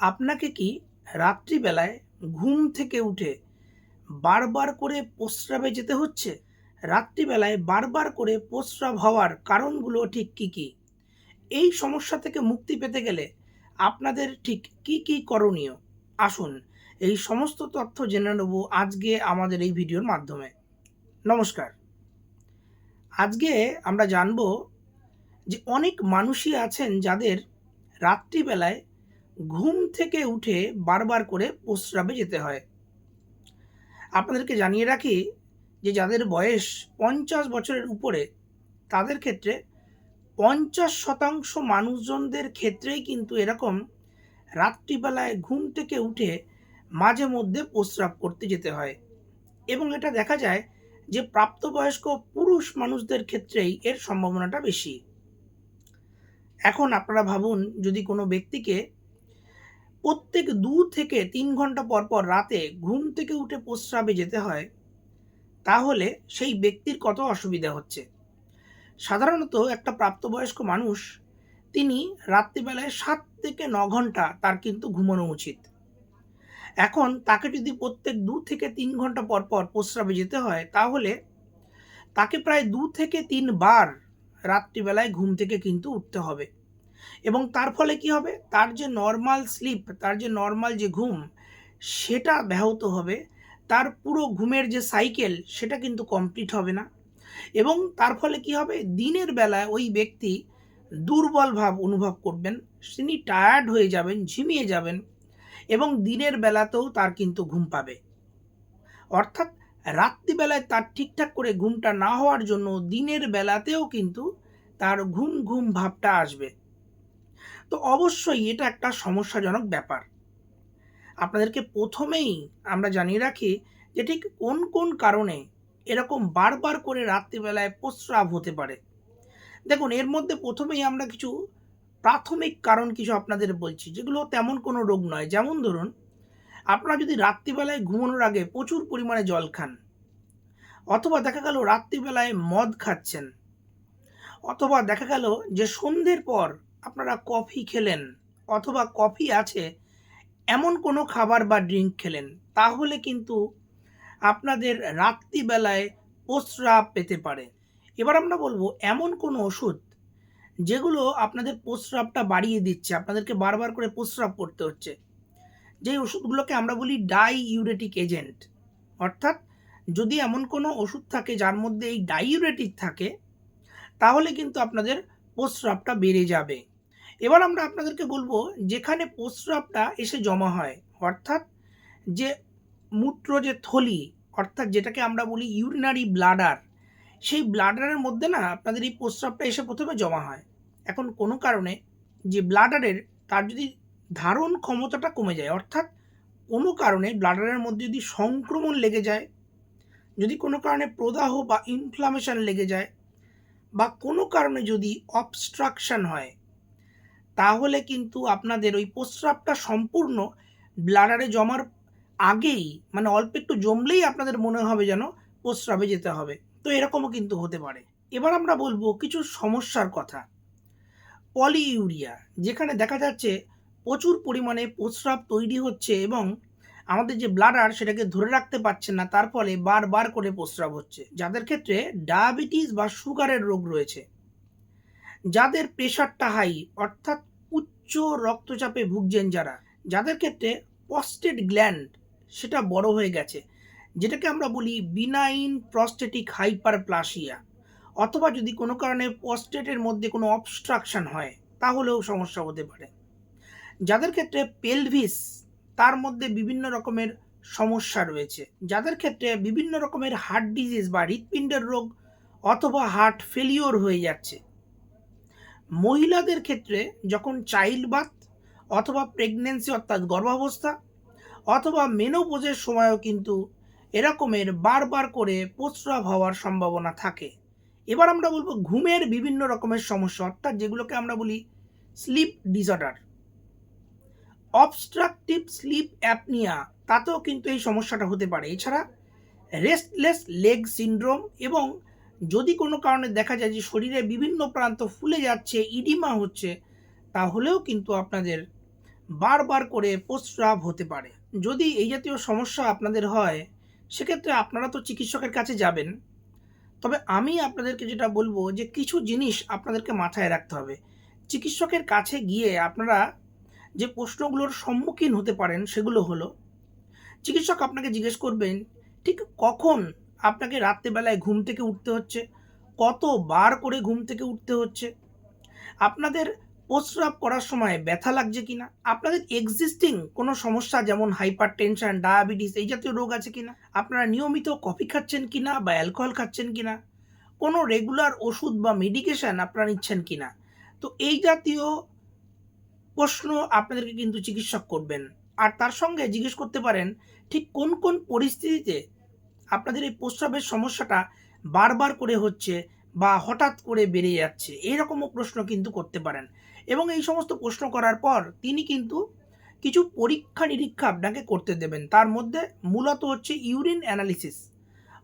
আপনাকে কি রাত্রিবেলায় ঘুম থেকে উঠে বারবার করে প্রস্রাবে যেতে হচ্ছে? রাত্রিবেলায় বারবার করে প্রস্রাব হওয়ার কারণগুলো ঠিক কী কী? এই সমস্যা থেকে মুক্তি পেতে গেলে আপনাদের ঠিক কি কি করণীয়? আসুন, এই সমস্ত তথ্য জেনে নেব আজকে আমাদের এই ভিডিওর মাধ্যমে। নমস্কার। আজকে আমরা জানব যে অনেক মানুষই আছেন যাদের রাত্রিবেলায় ঘুম থেকে উঠে বারবার করে প্রস্রাবে যেতে হয়। আপনাদেরকে জানিয়ে রাখি যে যাদের বয়স পঞ্চাশ বছরের উপরে, তাদের ক্ষেত্রে পঞ্চাশ শতাংশ মানুষজনদের ক্ষেত্রেই কিন্তু এরকম রাত্রিবেলায় ঘুম থেকে উঠে মাঝে মধ্যে প্রস্রাব করতে যেতে হয়। এবং এটা দেখা যায় যে প্রাপ্তবয়স্ক পুরুষ মানুষদের ক্ষেত্রেই এর সম্ভাবনাটা বেশি। এখন আপনারা ভাবুন, যদি কোনো ব্যক্তিকে প্রত্যেক দু থেকে তিন ঘণ্টা পর পর রাতে ঘুম থেকে উঠে প্রস্রাবে যেতে হয়, তাহলে সেই ব্যক্তির কত অসুবিধা হচ্ছে? সাধারণত একটা প্রাপ্তবয়স্ক মানুষ, তিনি রাত্রিবেলায় সাত থেকে ন ঘণ্টা তার কিন্তু ঘুমানো উচিত। এখন তাকে যদি প্রত্যেক দু থেকে তিন ঘণ্টা পর পর প্রস্রাবে যেতে হয়, তাহলে তাকে প্রায় দু থেকে তিনবার রাত্রিবেলায় ঘুম থেকে কিন্তু উঠতে হবে। এবং তার ফলে কি হবে? তার যে নর্মাল স্লিপ তার যে নর্মাল যে ঘুম, সেটা ব্যাহত হবে। তার পুরো ঘুমের যে সাইকেল সেটা কিন্তু কমপ্লিট হবে না। এবং তার ফলে কি হবে? দিনের বেলায় ওই ব্যক্তি দুর্বল ভাব অনুভব করবেন। তিনি টায়ার্ড হয়ে যাবেন, ঝিমিয়ে যাবেন এবং দিনের বেলাতেও তার কিন্তু ঘুম পাবে। অর্থাৎ রাত্রিবেলায় তার ঠিকঠাক করে ঘুমটা না হওয়ার জন্য দিনের বেলাতেও কিন্তু তার ঘুম ঘুম ভাবটা আসবে। তো অবশ্যই এটা একটা সমস্যাজনক ব্যাপার। আপনাদেরকে প্রথমেই আমরা জানিয়ে রাখি যে ঠিক কোন কোন কারণে এরকম বারবার করে রাত্রিবেলায় প্রস্রাব হতে পারে। দেখুন, এর মধ্যে প্রথমেই আমরা কিছু প্রাথমিক কারণ কিছু আপনাদের বলছি, যেগুলো তেমন কোনো রোগ নয়। যেমন ধরুন, আপনারা যদি রাত্রিবেলায় ঘুমানোর আগে প্রচুর পরিমাণে জল খান, অথবা দেখা গেল রাত্রিবেলায় মদ খাচ্ছেন, অথবা দেখা গেল যে সন্ধ্যের পর আপনারা কফি খেলেন অথবা কফি আছে, এমন কোনো খাবার বা ড্রিঙ্ক খেলেন, তাহলে কিন্তু আপনাদের রাত্রিবেলায় প্রস্রাব পেতে পারে। এবার আমরা বলব, এমন কোনো ওষুধ যেগুলো আপনাদের প্রস্রাবটা বাড়িয়ে দিচ্ছে, আপনাদেরকে বারবার করে প্রস্রাব করতে হচ্ছে। যেই ওষুধগুলোকে আমরা বলি ডাই ইউরেটিক এজেন্ট অর্থাৎ যদি এমন কোনো ওষুধ থাকে যার মধ্যে এই ডাইউরেটিক থাকে, তাহলে কিন্তু আপনাদের প্রস্রাবটা বেড়ে যাবে। এবার আমরা আপনাদেরকে বলব যেখানে প্রস্রাবটা এসে জমা হয়, অর্থাৎ যে মূত্র যে থলি, অর্থাৎ যেটাকে আমরা বলি ইউরিনারি ব্লাডার সেই ব্লাডারের মধ্যে না আপনাদের এই প্রস্রাবটা এসে প্রথমে জমা হয়। এখন কোনো কারণে যে ব্লাডারের তার যদি ধারণ ক্ষমতাটা কমে যায়, অর্থাৎ কোনো কারণে ব্লাডারের মধ্যে যদি সংক্রমণ লেগে যায়, যদি কোনো কারণে প্রদাহ বা ইনফ্লামেশন লেগে যায়, বা কোনো কারণে যদি অবস্ট্রাকশন হয় তাহলে কিন্তু আপনাদের ওই প্রস্রাবটা সম্পূর্ণ ব্লাডারে জমার আগেই মানে অল্প একটু জমলেই আপনাদের মনে হবে যেন প্রস্রাবে যেতে হবে। তো এরকমও কিন্তু হতে পারে। এবার আমরা বলব কিছু সমস্যার কথা। পলিইউরিয়া যেখানে দেখা যাচ্ছে প্রচুর পরিমাণে প্রস্রাব তৈরি হচ্ছে এবং আমাদের যে ব্লাডার সেটাকে ধরে রাখতে পারছে না, তার ফলে বারবার করে প্রস্রাব হচ্ছে। যাদের ক্ষেত্রে ডায়াবেটিস বা সুগারের রোগ রয়েছে, যাদের প্রেশারটা হাই অর্থাৎ উচ্চ রক্তচাপে ভুগছেন যারা, যাদের ক্ষেত্রে প্রস্টেট গ্ল্যান্ড সেটা বড় হয়ে গেছে, যেটাকে আমরা বলি বিনাইন প্রস্টেটিক হাইপারপ্লাসিয়া অথবা যদি কোনো কারণে প্রস্টেটের মধ্যে কোনো অবস্ট্রাকশন হয়, তাহলেও সমস্যা হতে পারে। যাদের ক্ষেত্রে পেলভিস তার মধ্যে বিভিন্ন রকমের সমস্যা রয়েছে। যাদের ক্ষেত্রে বিভিন্ন রকমের হার্ট ডিজিজ বা হৃৎপিণ্ডের রোগ অথবা হার্ট ফেলিওর হয়ে যাচ্ছে মহিলাদের ক্ষেত্রে যখন চাইল্ড বার্থ অথবা প্রেগনেন্সি অর্থাৎ গর্ভাবস্থা অথবা মেনোপোজের সময়ও কিন্তু এরকমের বারবার করে প্রস্রাব হওয়ার সম্ভাবনা থাকে। এবার আমরা বলব ঘুমের বিভিন্ন রকমের সমস্যা, অর্থাৎ যেগুলোকে আমরা বলি sleep disorder obstructive sleep apnoea তাতেও কিন্তু এই সমস্যাটা হতে পারে। এছাড়া রেস্টলেস লেগ সিন্ড্রোম এবং যদি কোনো কারণে দেখা যায় যে শরীরে বিভিন্ন প্রান্ত ফুলে যাচ্ছে, ইডিমা হচ্ছে, তাহলেও কিন্তু আপনাদের বারবার করে প্রস্রাব হতে পারে। যদি এই জাতীয় সমস্যা আপনাদের হয়, সেক্ষেত্রে আপনারা তো চিকিৎসকের কাছে যাবেন। তবে আমি আপনাদেরকে যেটা বলব যে কিছু জিনিস আপনাদেরকে মাথায় রাখতে হবে। চিকিৎসকের কাছে গিয়ে আপনারা যে প্রশ্নগুলোর সম্মুখীন হতে পারেন, সেগুলো হলো, চিকিৎসক আপনাকে জিজ্ঞেস করবেন, ঠিক কখন আপনাকে রাত্রেবেলায় ঘুম থেকে উঠতে হচ্ছে। কতবার করে ঘুম থেকে উঠতে হচ্ছে? আপনাদের প্রস্রাব করার সময় ব্যথা লাগছে কিনা? আপনাদের এক্সিস্টিং কোনো সমস্যা যেমন হাইপার টেনশন ডায়াবেটিস এই জাতীয় রোগ আছে কিনা? আপনারা নিয়মিত কফি খাচ্ছেন কিনা বা অ্যালকোহল খাচ্ছেন কিনা? কোনো রেগুলার ওষুধ বা মেডিকেশন আপনারা নিচ্ছেন কিনা? তো এই জাতীয় প্রশ্ন আপনাদেরকে কিন্তু চিকিৎসক করবেন। আর তার সঙ্গে জিজ্ঞেস করতে পারেন, ঠিক কোন কোন পরিস্থিতিতে আপনাদের এই প্রস্রাবের সমস্যাটা বারবার করে হচ্ছে বা হঠাৎ করে বেড়ে যাচ্ছে। এইরকমও প্রশ্ন কিন্তু করতে পারেন। এবং এই সমস্ত প্রশ্ন করার পর তিনি কিন্তু কিছু পরীক্ষা নিরীক্ষা আপনাকে করতে দেবেন। তার মধ্যে মূলত হচ্ছে ইউরিন অ্যানালিসিস।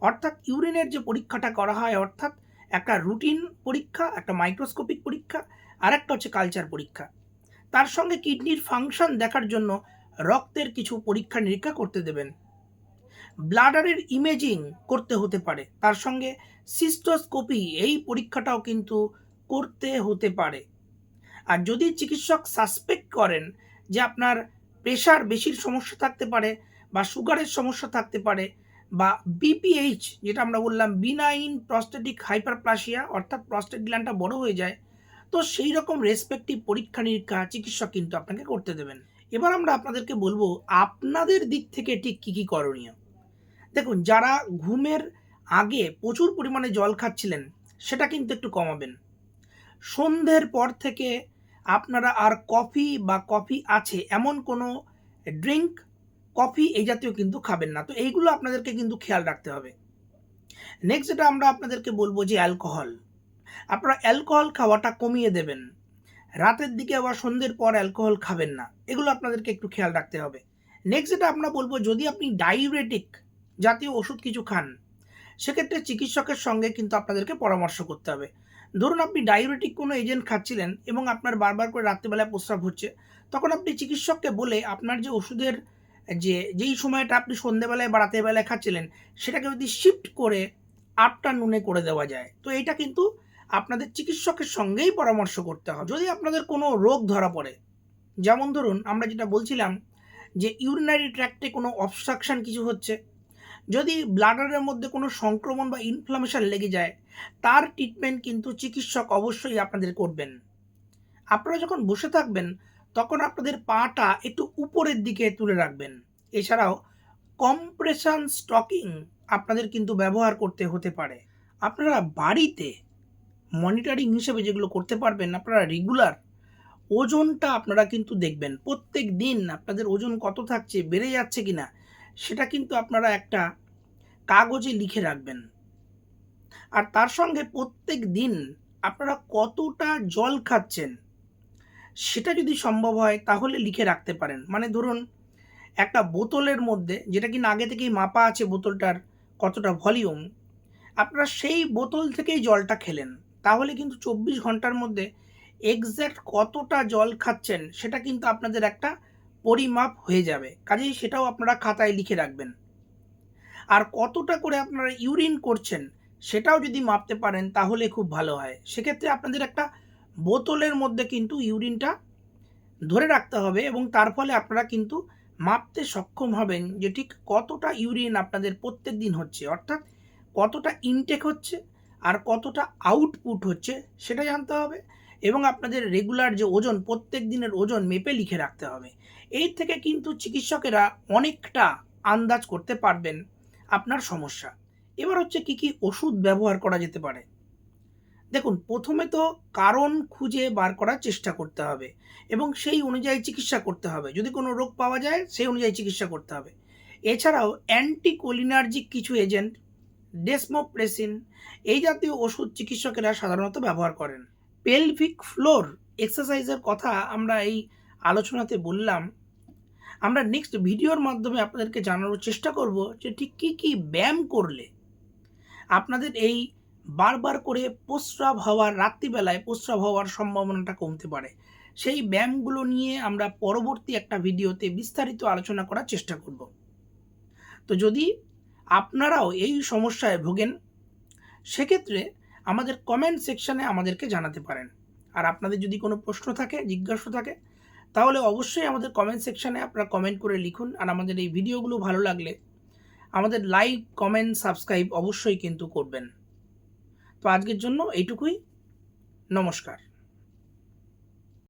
অর্থাৎ ইউরিনের যে পরীক্ষাটা করা হয়, অর্থাৎ একটা রুটিন পরীক্ষা, একটা মাইক্রোস্কোপিক পরীক্ষা, আর একটা হচ্ছে কালচার পরীক্ষা। তার সঙ্গে কিডনির ফাংশন দেখার জন্য রক্তের কিছু পরীক্ষা নিরীক্ষা করতে দেবেন। ব্লাডারের ইমেজিং করতে হতে পারে। তার সঙ্গে সিস্টোস্কোপি এই পরীক্ষাটাও কিন্তু করতে হতে পারে। আর যদি চিকিৎসক সাসপেক্ট করেন যে আপনার প্রেশার বেশির সমস্যা থাকতে পারে বা সুগারের সমস্যা থাকতে পারে বা বিপিএইচ যেটা আমরা বললাম বিনাইন প্রস্টেটিক হাইপারপ্লাসিয়া অর্থাৎ প্রস্টেট গ্ল্যান্ডটা বড় হয়ে যায়, তো সেই রকম রেসপেক্টিভ পরীক্ষা নিরীক্ষা চিকিৎসক কিন্তু আপনাকে করতে দেবেন। এবার আমরা আপনাদেরকে বলব, আপনাদের দিক থেকে ঠিক কী কী করণীয়? দেখুন, যারা ঘুমের আগে প্রচুর পরিমাণে জল খাচ্ছিলেন, সেটা কিন্তু একটু কমাবেন। সন্ধ্যের পর থেকে আপনারা আর কফি বা কফি আছে এমন কোনো ড্রিঙ্ক, কফি এই জাতীয় কিন্তু খাবেন না। তো এইগুলো আপনাদেরকে কিন্তু খেয়াল রাখতে হবে। নেক্সট যেটা আমরা আপনাদেরকে বলব যে অ্যালকোহল। আপনারা অ্যালকোহল খাওয়াটা কমিয়ে দেবেন। রাতের দিকে আবার সন্ধ্যের পর অ্যালকোহল খাবেন না। এগুলো আপনাদেরকে একটু খেয়াল রাখতে হবে। নেক্সট যেটা আমরা বলব, যদি আপনি ডায়ুরেটিক জাতীয় ওষুধ কিছু খান। সেক্ষেত্রে চিকিৎসকের সঙ্গে কিন্তু আপনাদেরকে পরামর্শ করতে হবে। ধরুন আপনি ডায়াবেটিক কোনো এজেন্ট খাচ্ছিলেন এবং আপনার বারবার করে রাত্রিবেলায় প্রস্রাব হচ্ছে, তখন আপনি চিকিৎসককে বলে আপনার যে ওষুধের যে, যেই সময়টা আপনি সন্ধেবেলায় বা রাতের বেলায় খাচ্ছিলেন, সেটাকে যদি শিফট করে আফটারনুনে করে দেওয়া যায়। তো এটা কিন্তু আপনাদের চিকিৎসকের সঙ্গেই পরামর্শ করতে হবে। যদি আপনাদের কোনো রোগ ধরা পড়ে, যেমন ধরুন আমরা যেটা বলছিলাম যে ইউরিনারি ট্র্যাক্টে কোনো অবস্ট্রাকশন কিছু হচ্ছে যদি ব্লাডারের মধ্যে কোনো সংক্রমণ বা ইনফ্লামেশন লেগে যায়, তার ট্রিটমেন্ট কিন্তু চিকিৎসক অবশ্যই আপনাদের করবেন। আপনারা যখন বসে থাকবেন, তখন আপনাদের পাটা একটু উপরের দিকে তুলে রাখবেন। এছাড়াও কম্প্রেশন স্টকিং আপনাদের কিন্তু ব্যবহার করতে হতে পারে। আপনারা বাড়িতে মনিটরিং হিসেবে যেগুলো করতে পারবেন, আপনারা রেগুলার ওজনটা আপনারা কিন্তু দেখবেন। প্রত্যেক দিন আপনাদের ওজন কত থাকছে, বেড়ে যাচ্ছে কিনা সেটা কিন্তু আপনারা একটা কাগজে লিখে রাখবেন। আর তার সঙ্গে প্রত্যেক দিন আপনারা কতটা জল খাচ্ছেন সেটা যদি সম্ভব হয় তাহলে লিখে রাখতে পারেন। মানে ধরুন, একটা বোতলের মধ্যে, যেটা কিনা আগে থেকেই মাপা আছে বোতলটার কতটা ভলিউম, আপনারা সেই বোতল থেকেই জলটা খেলেন। তাহলে কিন্তু চব্বিশ ঘণ্টার মধ্যে এক্স্যাক্ট কতটা জল খাচ্ছেন সেটা কিন্তু আপনাদের একটা পরিমাপ হয়ে যাবে। কাজেই সেটাও আপনারা খাতায় লিখে রাখবেন। আর কতটা করে আপনারা ইউরিন করছেন, সেটাও যদি মাপতে পারেন, তাহলে খুব ভালো হয়। সেক্ষেত্রে আপনাদের একটা বোতলের মধ্যে কিন্তু ইউরিনটা ধরে রাখতে হবে এবং তার ফলে আপনারা কিন্তু মাপতে সক্ষম হবেন যে ঠিক কতটা ইউরিন আপনাদের প্রত্যেক দিন হচ্ছে। অর্থাৎ কতটা ইনটেক হচ্ছে আর কতটা আউটপুট হচ্ছে সেটা জানতে হবে। এবং আপনাদের রেগুলার যে ওজন, প্রত্যেক দিনের ওজন মেপে লিখে রাখতে হবে। এই থেকে কিন্তু চিকিৎসকেরা অনেকটা আন্দাজ করতে পারবেন আপনার সমস্যা। এবার হচ্ছে কি কি ওষুধ ব্যবহার করা যেতে পারে? দেখুন, প্রথমে তো কারণ খুঁজে বার করার চেষ্টা করতে হবে এবং সেই অনুযায়ী চিকিৎসা করতে হবে। যদি কোনো রোগ পাওয়া যায়, সেই অনুযায়ী চিকিৎসা করতে হবে। এছাড়াও অ্যান্টিকোলিনার্জিক কিছু এজেন্ট ডেসমোপ্রেসিন এই জাতীয় ওষুধ চিকিৎসকেরা সাধারণত ব্যবহার করেন। পেলভিক ফ্লোর এক্সারসাইজের কথা আমরা এই আলোচনাতে বললাম। আমরা নেক্সট ভিডিওর মাধ্যমে আপনাদেরকে জানানোর চেষ্টা করব যে ঠিক কী কী ব্যায়াম করলে আপনাদের এই বারবার করে প্রস্রাব হওয়ার, রাত্রিবেলায় প্রস্রাব হওয়ার সম্ভাবনাটা কমতে পারে। সেই ব্যায়ামগুলো নিয়ে আমরা পরবর্তী একটা ভিডিওতে বিস্তারিত আলোচনা করার চেষ্টা করব। তো যদি আপনারাও এই সমস্যায় ভোগেন, সেক্ষেত্রে আমাদের কমেন্ট সেকশানে আমাদেরকে জানাতে পারেন। আর আপনাদের যদি কোনো প্রশ্ন থাকে, জিজ্ঞাসা থাকে, তাহলে অবশ্যই আমাদের কমেন্ট সেকশানে আপনারা কমেন্ট করে লিখুন। আর আমাদের এই ভিডিওগুলো ভালো লাগলে আমাদের লাইক কমেন্ট সাবস্ক্রাইব অবশ্যই কিন্তু করবেন। তো আজকের জন্য এইটুকুই। নমস্কার।